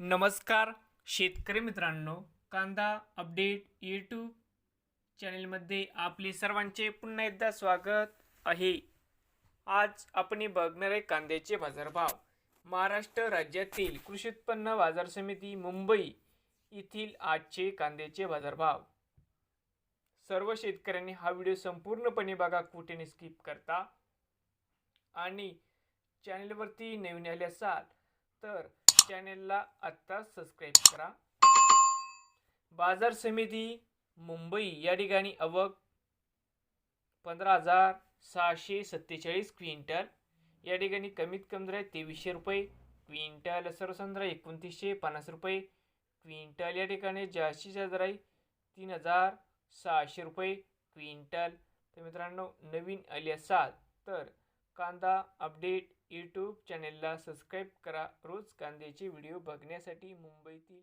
नमस्कार शेतकरी मित्रांनो. कांदा अपडेट यूट्यूब चॅनलमध्ये आपले सर्वांचे पुन्हा एकदा स्वागत आहे. आज आपण बघणार आहे कांद्याचे बाजारभाव. महाराष्ट्र राज्यातील कृषी उत्पन्न बाजार समिती मुंबई येथील आजचे कांद्याचे बाजारभाव. सर्व शेतकऱ्यांनी हा व्हिडिओ संपूर्णपणे बघा कुठेने स्किप करता. आणि चॅनलवरती नवीन आले असाल तर चॅनेलला आत्ता सबस्क्राईब करा. बाजार समिती मुंबई या ठिकाणी अवक पंधरा हजार सहाशे सत्तेचाळीस क्विंटल. या ठिकाणी कमीत कमी दर आहे तेवीसशे रुपये क्विंटल. सर्वसंद्र एकोणतीसशे पन्नास रुपये क्विंटल. या ठिकाणी जास्तीत जास्त दर आहे तीन हजार सहाशे रुपये क्विंटल. तर मित्रांनो नवीन आले असाल तर कांदा अपडेट यूट्यूब चॅनेलला सबस्क्राईब करा. रोज कांद्याचे व्हिडिओ बघण्यासाठी मुंबईतील